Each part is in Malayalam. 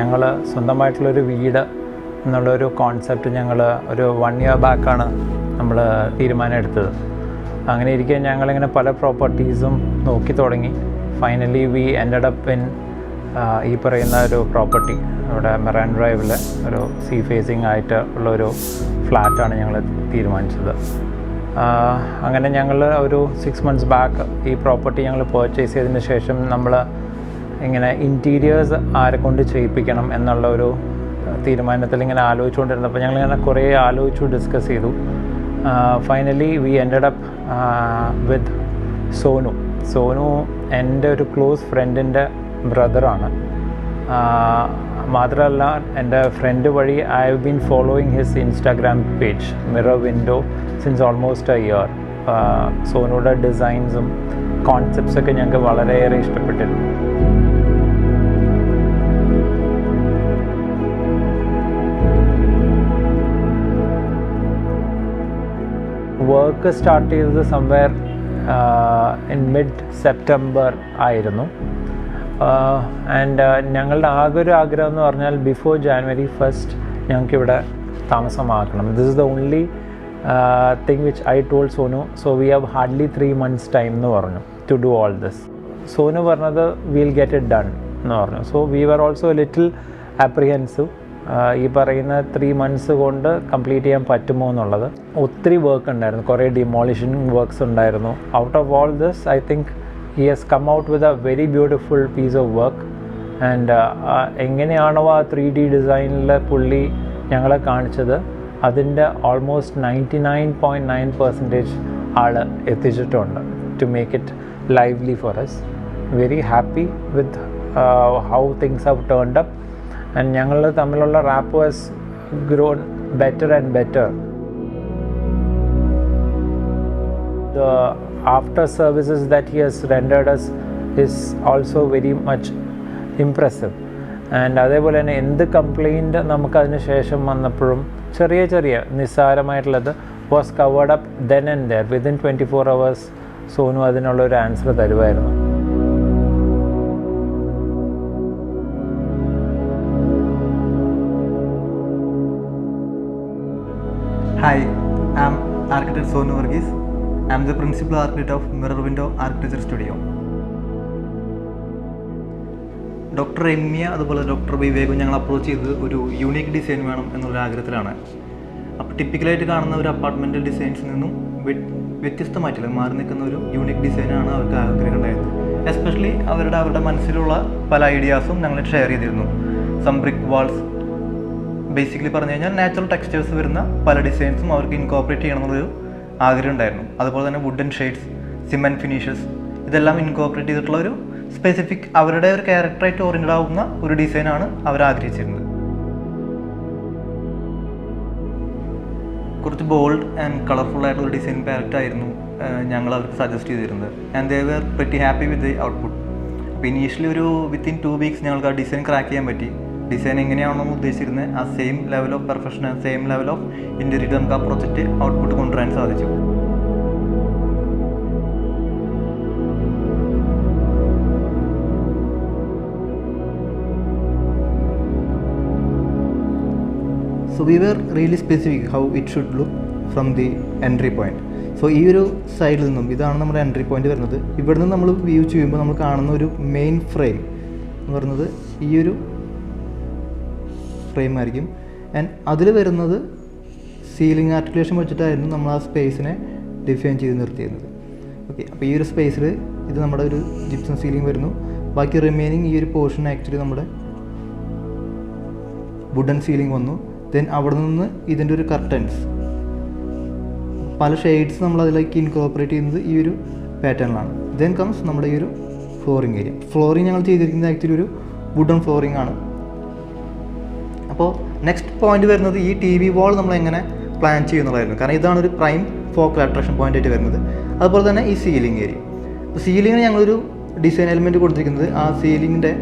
ഞങ്ങൾ സ്വന്തമായിട്ടുള്ളൊരു വീട് എന്നുള്ളൊരു കോൺസെപ്റ്റ് ഞങ്ങൾ ഒരു വൺ ഇയർ ബാക്കാണ് നമ്മൾ തീരുമാനം എടുത്തത് അങ്ങനെ ഇരിക്കെ ഞങ്ങളിങ്ങനെ പല പ്രോപ്പർട്ടീസും നോക്കി തുടങ്ങി. Finally we ended up in ഈ പറയുന്ന ഒരു പ്രോപ്പർട്ടി ഇവിടെ മെറാൻ ഡ്രൈവിൽ ഒരു സീ ഫേസിങ് ആയിട്ട് ഉള്ളൊരു ഫ്ലാറ്റാണ് ഞങ്ങൾ തീരുമാനിച്ചത്. അങ്ങനെ ഞങ്ങൾ ഒരു സിക്സ് മന്ത്സ് ബാക്ക് ഈ പ്രോപ്പർട്ടി ഞങ്ങൾ പർച്ചേസ് ചെയ്തതിന് ശേഷം നമ്മൾ ഇങ്ങനെ ഇന്റീരിയേഴ്സ് ആരെ കൊണ്ട് ചെയ്യിപ്പിക്കണം എന്നുള്ള ഒരു തീരുമാനത്തിൽ ഇങ്ങനെ ആലോചിച്ചുകൊണ്ടിരുന്നപ്പോൾ ഞങ്ങളിങ്ങനെ കുറേ ആലോചിച്ചു ഡിസ്കസ് ചെയ്തു. Finally we ended up with Sonu. Sonu എന്റെ ഒരു ക്ലോസ് ഫ്രണ്ടിന്റെ ബ്രദറാണ് മാത്രമല്ല എന്റെ ഫ്രണ്ട് വഴി I have been following his Instagram page mirror window since almost a year സോനുടെ ഡിസൈൻസും കോൺസെപ്റ്റ്സൊക്കെ ഞങ്ങൾക്ക് വളരെയേറെ ഇഷ്ടപ്പെട്ടിരുന്നു. വർക്ക് സ്റ്റാർട്ട് ചെയ്തത് സംവെയർ ഇൻ മിഡ് സെപ്റ്റംബർ ആയിരുന്നു. ആൻഡ് ഞങ്ങളുടെ ആകെ ഒരു ആഗ്രഹം എന്ന് പറഞ്ഞാൽ ബിഫോർ ജാനുവരി ഫസ്റ്റ് ഞങ്ങൾക്കിവിടെ താമസമാക്കണം this is the only thing which I told Sonu so we have hardly three months time എന്ന് പറഞ്ഞു to do all this Sonu പറഞ്ഞത് വിൽ ഗെറ്റ് ഇറ്റ് ഡൺ എന്ന് പറഞ്ഞു. So we were also little apprehensive ഈ പറയുന്ന ത്രീ മന്ത്സ് കൊണ്ട് കംപ്ലീറ്റ് ചെയ്യാൻ പറ്റുമോ എന്നുള്ളത്. ഒത്തിരി വർക്ക് ഉണ്ടായിരുന്നു. കുറേ ഡിമോളിഷൻ വർക്ക്സ് ഉണ്ടായിരുന്നു. Out of all this I think he has come out with a very beautiful piece of work and എങ്ങനെയാണോ ആ ത്രീ ഡി ഡിസൈനിൽ പുള്ളി ഞങ്ങളെ കാണിച്ചത് അതിന്റെ almost ninety nine point nine percentage ആൾ എത്തിച്ചിട്ടുണ്ട് to make it lively for us very happy with how things have turned up and ഞങ്ങൾ തമ്മിലുള്ള rapport was grown better and better the after services that he has rendered us is also very much impressive. And അതേപോലെ തന്നെ എന്ത് കംപ്ലൈന്റ് നമുക്കതിന് ശേഷം വന്നപ്പോഴും ചെറിയ ചെറിയ നിസ്സാരമായിട്ടുള്ളത് was covered up then and there within twenty four hours Sonu അതിനുള്ള ഒരു ആൻസർ തരുമായിരുന്നു. Hi, architect architect Sonu I am the principal architect of mirror window architecture studio doctor Ramya അതുപോലെ ഡോക്ടർ വിവേകും ഞങ്ങൾ അപ്രോച്ച് ചെയ്തത് ഒരു യൂണീക്ക് ഡിസൈൻ വേണം എന്നുള്ള ആഗ്രഹത്തിലാണ്. അപ്പോൾ ടിപ്പിക്കലായിട്ട് കാണുന്ന ഒരു അപ്പാർട്ട്മെന്റ് ഡിസൈൻസിൽ നിന്നും വ്യ- വ്യത്യസ്തമായിട്ടില്ല മാറി നിൽക്കുന്ന ഒരു യൂണീക്ക് ഡിസൈനാണ് അവർക്ക് ആഗ്രഹം ഉണ്ടായത്. എസ്പെഷ്യലി അവരുടെ അവരുടെ മനസ്സിലുള്ള പല ഐഡിയാസും ഞങ്ങൾ ഷെയർ ചെയ്തിരുന്നു. സം ബ്രിക്ക് വാൾസ് ബേസിക്കലി പറഞ്ഞു കഴിഞ്ഞാൽ നാച്ചുറൽ ടെക്സ്റ്റേഴ്സ് വരുന്ന പല ഡിസൈൻസും അവർക്ക് ഇൻകോപ്പറേറ്റ് ചെയ്യണം എന്നുള്ളൊരു ആഗ്രഹം ഉണ്ടായിരുന്നു. അതുപോലെ തന്നെ വുഡൻ ഷെയ്ഡ്സ് സിമെന്റ് ഫിനിഷസ് ഇതെല്ലാം ഇൻകോപ്പറേറ്റ് ചെയ്തിട്ടുള്ള ഒരു സ്പെസിഫിക് അവരുടെ ഒരു ക്യാരക്ടറായിട്ട് ഓറിയന്റഡ് ആവുന്ന ഒരു ഡിസൈനാണ് അവർ ആഗ്രഹിച്ചിരുന്നത്. കുറച്ച് ബോൾഡ് ആൻഡ് കളർഫുൾ ആയിട്ടുള്ള ഒരു ഡിസൈൻ പാലറ്റ് ആയിരുന്നു ഞങ്ങൾ അവർക്ക് സജസ്റ്റ് ചെയ്തിരുന്നത്. And they were pretty happy with the output അപ്പോൾ ഇനീഷ്യലി ഒരു വിത്തിൻ ടു വീക്സ് ഞങ്ങൾക്ക് ആ ഡിസൈൻ ക്രാക്ക് ചെയ്യാൻ പറ്റി. ഡിസൈൻ എങ്ങനെയാണോ ഉദ്ദേശിച്ചിരുന്നത് ആ same level of perfection same level of interior നമുക്ക് ആ പ്രൊജക്റ്റ് ഔട്ട്പുട്ട് കൊണ്ടുവരാൻ സാധിച്ചു. So we were really specific how it should look from the entry point so ഈ ഒരു സൈഡിൽ നിന്നും ഇതാണ് നമ്മുടെ എൻട്രി പോയിന്റ് വരുന്നത്. ഇവിടുന്ന് നമ്മൾ വ്യൂ ചെയ്യുമ്പോൾ നമ്മൾ കാണുന്ന ഒരു മെയിൻ ഫ്രെയിം എന്ന് പറയുന്നത് ഈ ഒരു ഫ്രെയിം ആയിരിക്കും. ആൻഡ് അതിൽ വരുന്നത് സീലിംഗ് ആർട്ടിക്കുലേഷൻ വെച്ചിട്ടായിരുന്നു നമ്മൾ ആ സ്പേസിനെ ഡിഫൈൻ ചെയ്ത് നിർത്തിയിരുന്നത്. ഓക്കെ അപ്പോൾ ഈ ഒരു സ്പേസിൽ ഇത് നമ്മുടെ ഒരു ജിപ്സം സീലിംഗ് വരുന്നു. ബാക്കി റിമൈനിങ് ഈ ഒരു പോർഷൻ ആക്ച്വലി നമ്മുടെ വുഡൻ സീലിംഗ് വന്നു. ദെൻ അവിടെ നിന്ന് ഇതിന്റെ ഒരു കർട്ടൻസ് പല ഷെയ്ഡ്സ് നമ്മൾ അതിലേക്ക് ഇൻകോപ്പറേറ്റ് ചെയ്യുന്നത് ഈ ഒരു പാറ്റേണിലാണ് ദെൻ കംസ് നമ്മുടെ ഈ ഒരു ഫ്ലോറിങ് ഏരിയ ഫ്ലോറിങ് ഞങ്ങൾ ചെയ്തിരിക്കുന്നത് ആക്ച്വലി ഒരു വുഡൻ ഫ്ലോറിങ് ആണ്. അപ്പോൾ നെക്സ്റ്റ് പോയിന്റ് വരുന്നത് ഈ ടി വി വാൾ നമ്മൾ എങ്ങനെ പ്ലാൻ ചെയ്യുന്നതായിരുന്നു കാരണം ഇതാണ് ഒരു പ്രൈം ഫോക്കൽ അട്രാക്ഷൻ പോയിന്റ് ആയിട്ട് വരുന്നത്. അതുപോലെ തന്നെ ഈ സീലിംഗ് ഏരിയ അപ്പോൾ സീലിങ്ങിന് ഞങ്ങളൊരു ഡിസൈൻ എലിമെന്റ് കൊടുത്തിരിക്കുന്നത് ആ സീലിങ്ങിന്റെ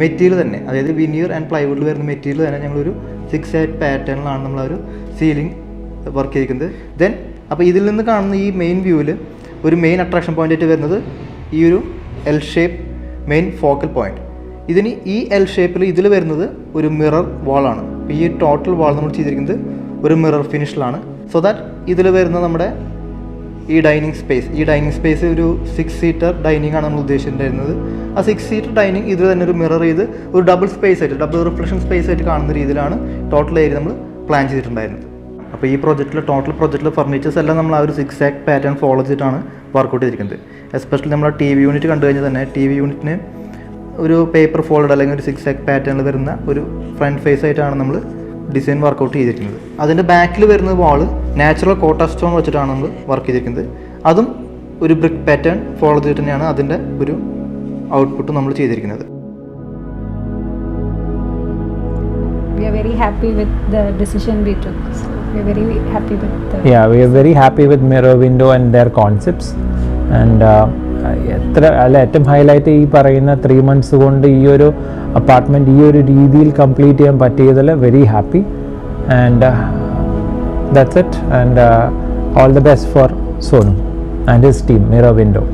മെറ്റീരിയൽ തന്നെ. അതായത് വിനിയർ ആൻഡ് പ്ലൈവുഡിൽ വരുന്ന മെറ്റീരിയൽ തന്നെ ഞങ്ങളൊരു സിക്സ് എയ്റ്റ് പാറ്റേണിലാണ് നമ്മൾ ഒരു സീലിംഗ് വർക്ക് ചെയ്തിരിക്കുന്നത്. ദെൻ അപ്പോൾ ഇതിൽ നിന്ന് കാണുന്ന ഈ മെയിൻ വ്യൂവിൽ ഒരു മെയിൻ അട്രാക്ഷൻ പോയിന്റ് ആയിട്ട് വരുന്നത് ഈ ഒരു L shape main focal point ഇതിന് ഈ എൽ ഷേപ്പിൽ ഇതിൽ വരുന്നത് ഒരു മിറർ വാളാണ് ഈ ടോട്ടൽ വാൾ നമ്മൾ ചെയ്തിരിക്കുന്നത് ഒരു മിറർ ഫിനിഷിലാണ് സോ ദാറ്റ് ഇതിൽ വരുന്ന നമ്മുടെ ഈ ഡൈനിങ് സ്പേസ് ഈ ഡൈനിങ് സ്പേസ് ഒരു സിക്സ് സീറ്റർ ഡൈനിങ് ആണ് നമ്മൾ ഉദ്ദേശിച്ചിട്ടുണ്ടായിരുന്നത്. ആ സിക്സ് സീറ്റർ ഡൈനിങ് ഇതിൽ തന്നെ ഒരു മിറർ ചെയ്ത് ഒരു ഡബിൾ സ്പേസ് ആയിട്ട് ഡബിൾ റിഫ്ലക്ഷൻ സ്പേസ് ആയിട്ട് കാണുന്ന രീതിയിലാണ് ടോട്ടൽ ഏരിയ നമ്മൾ പ്ലാൻ ചെയ്തിട്ടുണ്ടായിരുന്നത്. അപ്പോൾ ഈ പ്രോജക്റ്റിൽ ടോട്ടൽ പ്രോജക്റ്റിൽ ഫർണിച്ചേഴ്സ് എല്ലാം നമ്മൾ ആ ഒരു സിക്സ് ആക്ട് പാറ്റേൺ ഫോളോ ചെയ്തിട്ടാണ് വർക്കൗട്ട് ചെയ്തിരിക്കുന്നത്. എസ്പെഷ്യലി നമ്മൾ ടി വി യൂണിറ്റ് കണ്ടു കഴിഞ്ഞാൽ തന്നെ ടി വി യൂണിറ്റിന് ഒരു പേപ്പർ ഫോൾഡ് അല്ലെങ്കിൽ ഒരു സിക്സ് എക് പാറ്റേണിൽ വരുന്ന ഒരു ഫ്രണ്ട് ഫേസ് ആയിട്ടാണ് നമ്മൾ ഡിസൈൻ വർക്കൗട്ട് ചെയ്തിരിക്കുന്നത് അതിന്റെ ബാക്കിൽ വരുന്ന വാൾ നാച്ചുറൽ കോട്ട സ്റ്റോൺ വെച്ചിട്ടാണ് നമ്മൾ വർക്ക് ചെയ്തിരിക്കുന്നത് അതും ഒരു ബ്രിക് പാറ്റേൺ ഫോളോ ചെയ്തിട്ട് തന്നെയാണ് അതിന്റെ ഒരു ഔട്ട്പുട്ട് നമ്മൾ ചെയ്തിരിക്കുന്നത് we are very happy with the decision we took. So we are very happy with the. Yeah, we are very happy with Mirror Window and their concepts. And uh, എത്ര അല്ല ഏറ്റവും ഹൈലൈറ്റ് ഈ പറയുന്ന ത്രീ മന്ത്സ് കൊണ്ട് ഈ ഒരു അപ്പാർട്ട്മെന്റ് ഈ ഒരു രീതിയിൽ കംപ്ലീറ്റ് ചെയ്യാൻ പറ്റിയതിൽ very happy and that's it and all the best for Sonu and his team mirror window